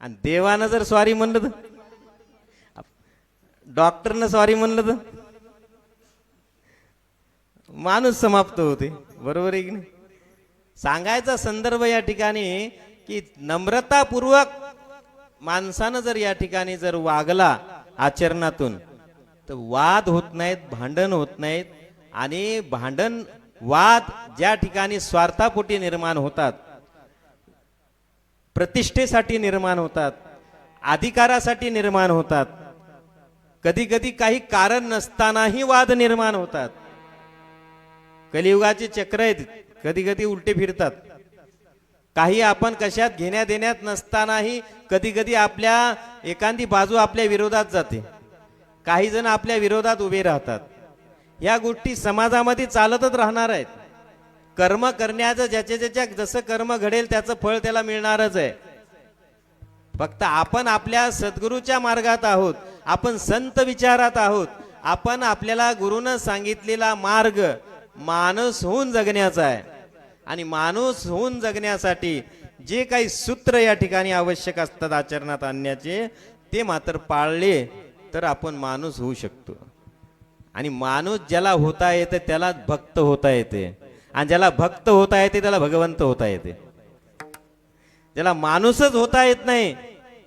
आणि देवानं जर सॉरी म्हणलं तर? डॉक्टरनं सॉरी म्हणलं तर? माणूस समाप्त होते. बरोबर आहे की नाही? सांगायचा संदर्भ या ठिकाणी की नम्रतापूर्वक माणसानं जर या ठिकाणी जर वागला आचरणातून तर वाद होत नाहीत भांडण होत नाहीत. आणि भांडण वाद ज्या ठिकाणी स्वार्थापोटी निर्माण होतात प्रतिष्ठेसाठी निर्माण होतात अधिकारासाठी निर्माण होतात. कधी कधी काही कारण नसतानाही वाद निर्माण होतात. कलियुगाचे चक्र आहेत कधी कधी उलटे फिरतात. काही आपण कशात घेण्या देण्यात नसतानाही कधी कधी आपल्या एखादी बाजू आपल्या विरोधात जाते. काही जण आपल्या विरोधात उभे राहतात. या गोष्टी समाजामध्ये चालतच राहणार आहेत. कर्म करण्याचं ज्याच्या ज्याच्या जसं कर्म घडेल त्याचं फळ त्याला मिळणारच आहे. फक्त आपण आपल्या सद्गुरूच्या मार्गात आहोत. आपण संत विचारात आहोत. आपण आपल्याला गुरुनं सांगितलेला मार्ग माणूस होऊन जगण्याचा आहे. आणि माणूस होऊन जगण्यासाठी जे काही सूत्र या ठिकाणी आवश्यक असतात आचरणात आणण्याचे ते मात्र पाळले तर आपण माणूस होऊ शकतो. आणि माणूस ज्याला होता येते त्याला भक्त होता येते. आणि ज्याला भक्त होता येते त्याला भगवंत होता येते. ज्याला माणूसच होता येत नाही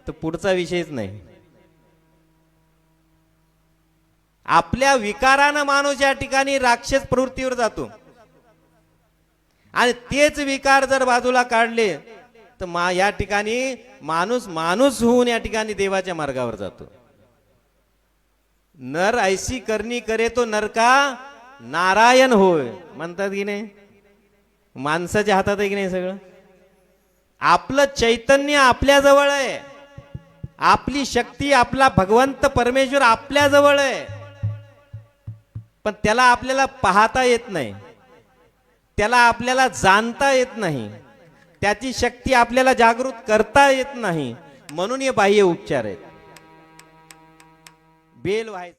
तर पुढचा विषयच नाही. आपल्या विकारानं माणूस या ठिकाणी राक्षस प्रवृत्तीवर जातो. आणि तेच विकार जर बाजूला काढले तर मा या ठिकाणी माणूस माणूस होऊन या ठिकाणी देवाच्या मार्गावर जातो. नर ऐसी करणी करे तो नरका नारायण होय. म्हणतात की नाही? माणसाच्या हातात आहे की नाही सगळं? आपलं चैतन्य आपल्याजवळ आहे. आपली शक्ती आपला भगवंत परमेश्वर आपल्या जवळ आहे. पण त्याला आपल्याला पाहता येत नाही. त्याला आपल्याला जाणता येत नाही. त्याची शक्ती आपल्याला जागृत करता येत नाही. म्हणून हे बाह्य उपचार आहेत. बेल व्हायचं.